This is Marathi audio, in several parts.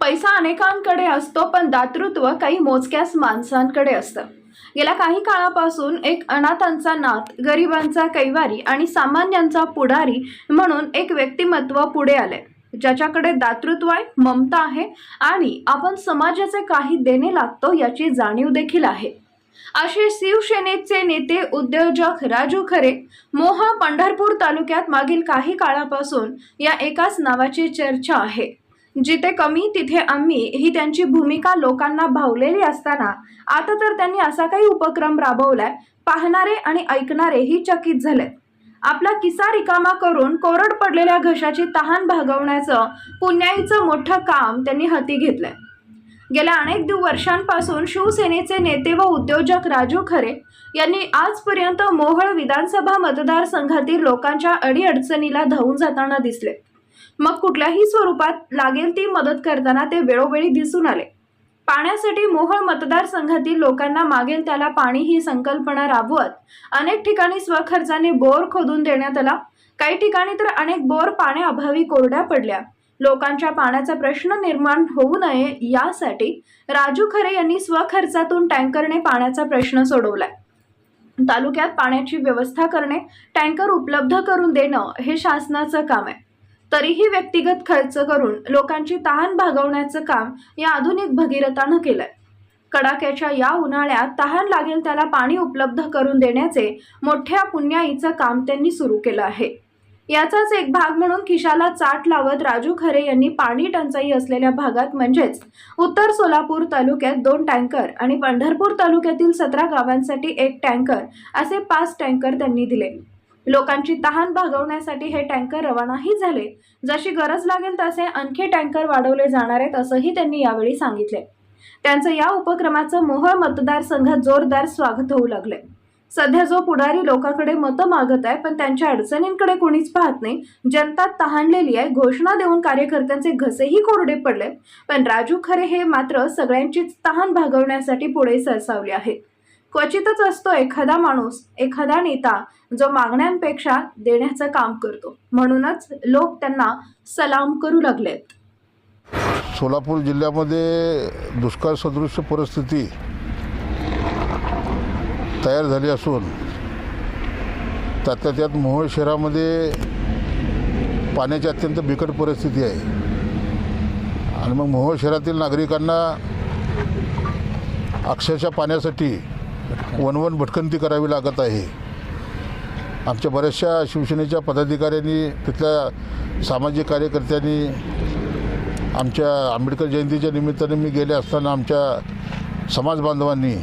पैसा अनेकांकडे असतो पण दातृत्व काही मोजक्याच माणसांकडे असतं. गेल्या काही काळापासून एक अनाथांचा नाथ गरिबांचा कैवारी आणि सामान्यांचा पुढारी म्हणून एक व्यक्तिमत्व पुढे आले ज्याच्याकडे दातृत्व आहे ममता आहे आणि आपण समाजाचे काही देणे लागतो याची जाणीव देखील आहे. असे शिवसेनेचे नेते उद्योजक राजू खरे मोहा पंढरपूर तालुक्यात मागील काही काळापासून या एकाच नावाची चर्चा आहे. जिथे कमी तिथे आम्ही ही त्यांची भूमिका लोकांना भावलेली असताना आता तर त्यांनी असा काही उपक्रम राबवलाय पाहणारे आणि ऐकणारेही चकित झालेत. आपला किसा रिकामा करून कोरड पडलेल्या घशाची तहान भागवण्याचं पुण्याईचं मोठं काम त्यांनी हाती घेतलंय. गेल्या अनेक दिव वर्षांपासून शिवसेनेचे नेते व उद्योजक राजू खरे यांनी आजपर्यंत मोहळ विधानसभा मतदारसंघातील लोकांच्या अडीअडचणीला धावून जाताना दिसले मग कुठल्याही स्वरूपात लागेल ती मदत करताना ते वेळोवेळी दिसून आले. पाण्यासाठी मोहळ मतदारसंघातील लोकांना मागेल त्याला पाणी ही संकल्पना राबवत अनेक ठिकाणी स्वखर्चाने बोर खोदून देण्यात आला. काही ठिकाणी तर अनेक बोर पाण्याअभावी कोरड्या पडल्या. लोकांच्या पाण्याचा प्रश्न निर्माण होऊ नये यासाठी राजू खरे यांनी स्वखर्चातून टँकरने पाण्याचा प्रश्न सोडवलाय. तालुक्यात पाण्याची व्यवस्था करणे टँकर उपलब्ध करून देणं हे शासनाचं काम आहे. तरीही व्यक्तिगत खर्च करून लोकांची तहान भागवण्याचं काम या आधुनिक भगीरथानं केलंय. कडाक्याच्या या उन्हाळ्यात तहान लागेल त्याला पाणी उपलब्ध करून देण्याचे मोठ्या पुण्याईचं काम त्यांनी सुरू केलं आहे. याचाच एक भाग म्हणून खिशाला चाट लावत राजू खरे यांनी पाणी टंचाई असलेल्या भागात म्हणजेच उत्तर सोलापूर तालुक्यात दोन टँकर आणि पंढरपूर तालुक्यातील सतरा गावांसाठी एक टँकर असे पाच टँकर त्यांनी दिले. लोकांची तहान भागवण्यासाठी हे टँकर रवानाही झाले. जशी गरज लागेल तसे आणखी टँकर वाढवले जाणार आहेत असंही त्यांनी यावेळी सांगितले. त्यांचं या उपक्रमाचं मोहोळ मतदारसंघात जोरदार स्वागत होऊ लागले सध्या जो पुढारी लोकांकडे मतं मागत आहे पण त्यांच्या अडचणींकडे कोणीच पाहत नाही. जनता तहानलेली आहे घोषणा देऊन कार्यकर्त्यांचे घसेही कोरडे पडले पण राजू खरे हे मात्र सगळ्यांचीच तहान भागवण्यासाठी पुढे सरसावले आहेत. क्वचितच असतो एखादा माणूस एखादा नेता जो मागण्यांपेक्षा देण्याचं काम करतो. म्हणूनच लोक त्यांना सलाम करू लागलेत. सोलापूर जिल्ह्यामध्ये दुष्काळ सदृश परिस्थिती तयार झाली असून त्यातल्या त्यात मोहोळ शहरामध्ये पाण्याची अत्यंत बिकट परिस्थिती आहे. आणि मग मोहोळ शहरातील नागरिकांना अक्षरशः पाण्यासाठी वनवन भटकंती करावी लागत आहे. आमच्या बऱ्याचशा शिवसेनेच्या पदाधिकाऱ्यांनी तिथल्या सामाजिक कार्यकर्त्यांनी आमच्या आंबेडकर जयंतीच्या निमित्ताने मी गेले असताना आमच्या समाज बांधवांनी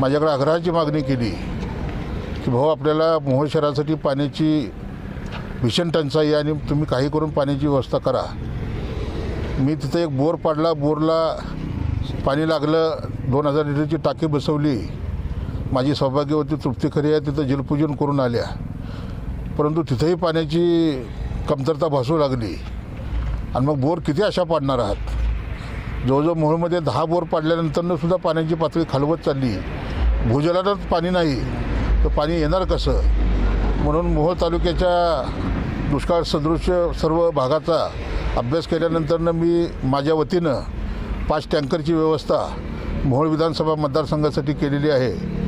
माझ्याकडे आग्रहाची मागणी केली की भाऊ आपल्याला मोहोळ शहरासाठी पाण्याची भीषण टंचाई आणि तुम्ही काही करून पाण्याची व्यवस्था करा. मी तिथं एक बोर पाडला बोरला पाणी लागलं दोन हजार लिटरची टाकी बसवली. माझी सौभाग्यवती तृप्ती खरी आहे तिथं जलपूजन करून आल्या. परंतु तिथंही पाण्याची कमतरता भासू लागली. आणि मग बोर किती अशा पाडणार आहात? जवळजवळ मोहोळमध्ये दहा बोर पाडल्यानंतरनं सुद्धा पाण्याची पातळी खालवत चालली. भूजलातच पाणी नाही तर पाणी येणार कसं? म्हणून मोहोळ तालुक्याच्या दुष्काळ सदृश सर्व भागाचा अभ्यास केल्यानंतरनं मी माझ्या वतीनं पाच टँकरची व्यवस्था मोहोळ विधानसभा मतदारसंघासाठी केलेली आहे.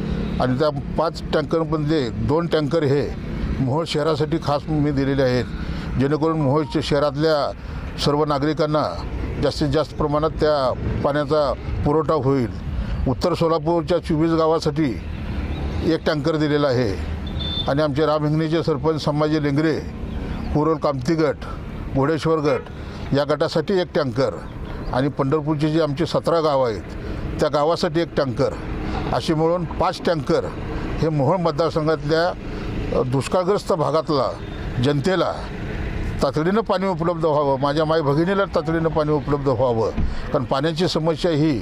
आणि त्या पाच टँकरमधले म्हणजे दोन टँकर हे मोहोळ शहरासाठी खास मी दिलेले आहेत. जेणेकरून मोहोळ शहरातल्या सर्व नागरिकांना जास्तीत जास्त प्रमाणात त्या पाण्याचा पुरवठा होईल. उत्तर सोलापूरच्या चोवीस गावासाठी एक टँकर दिलेला आहे. आणि आमचे राम हिंगणीचे सरपंच संभाजी लेंगरे कुरोल कामती गट घोडेश्वर गट या गटासाठी एक टँकर. आणि पंढरपूरचे जे आमचे सतरा गावं आहेत त्या गावासाठी एक टँकर. अशी मिळून पाच टँकर हे मोहोळ मतदारसंघातल्या दुष्काळग्रस्त भागातला जनतेला तातडीनं पाणी उपलब्ध व्हावं माझ्या माय भगिनीला तातडीनं पाणी उपलब्ध व्हावं. कारण पाण्याची समस्या ही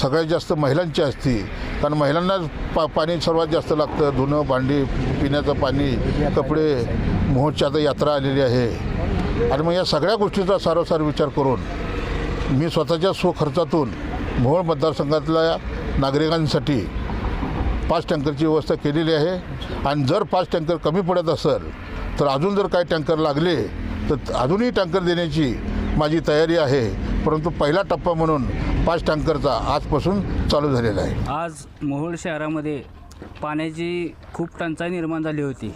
सगळ्यात जास्त महिलांची असते. कारण महिलांना पा पाणी सर्वात जास्त लागतं. धुणं भांडी पिण्याचं पाणी कपडे मोहोळची आता यात्रा आलेली आहे. आणि मग या सगळ्या गोष्टीचा सारोसार विचार करून मी स्वतःच्या स्वखर्चातून मोहोळ मतदारसंघातल्या नागरिकांसाठी पाच टँकरची व्यवस्था केलेली आहे. आणि जर पाच टँकर कमी पडत असेल तर अजून जर काही टँकर लागले तर अजूनही टँकर देण्याची माझी तयारी आहे. परंतु पहिला टप्पा म्हणून पाच टँकरचा आजपासून चालू झालेला आहे. आज मोहोळ शहरामध्ये पाण्याची खूप टंचाई निर्माण झाली होती.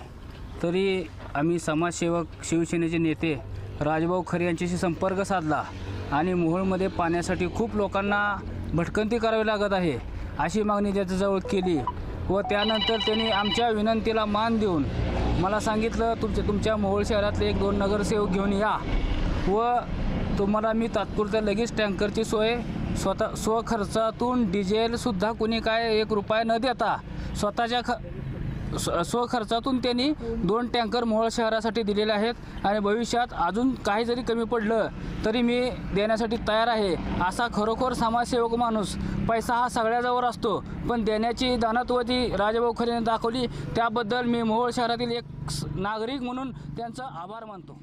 तरी आम्ही समाजसेवक शिवसेनेचे नेते राजभाऊ खरे यांच्याशी संपर्क साधला. आणि मोहोळमध्ये पाण्यासाठी खूप लोकांना भटकंती करावी लागत आहे अशी मागणी त्याच्याजवळ केली. व त्यानंतर त्यांनी आमच्या विनंतीला मान देऊन मला सांगितलं तुमच्या तुमच्या मोहोळ शहरातले एक दोन नगरसेवक घेऊन या. व तुम्हाला मी तात्पुरत्या लगेच टँकरची सोय स्वतः स्वखर्चातून डिझेलसुद्धा कोणी काय एक रुपया न देता स्वतःच्या ख स्व स्वखर्चातून त्यांनी दोन टँकर मोहोळ शहरासाठी दिलेले आहेत आणि भविष्यात अजून काही जरी कमी पडलं तरी मी देण्यासाठी तयार आहे. असा खरोखर समाजसेवक माणूस पैसा हा सगळ्याजवळ असतो पण देण्याची दानत्वती राजाभाऊ खरेने दाखवली त्याबद्दल मी मोहोळ शहरातील एक स- नागरिक म्हणून त्यांचा आभार मानतो.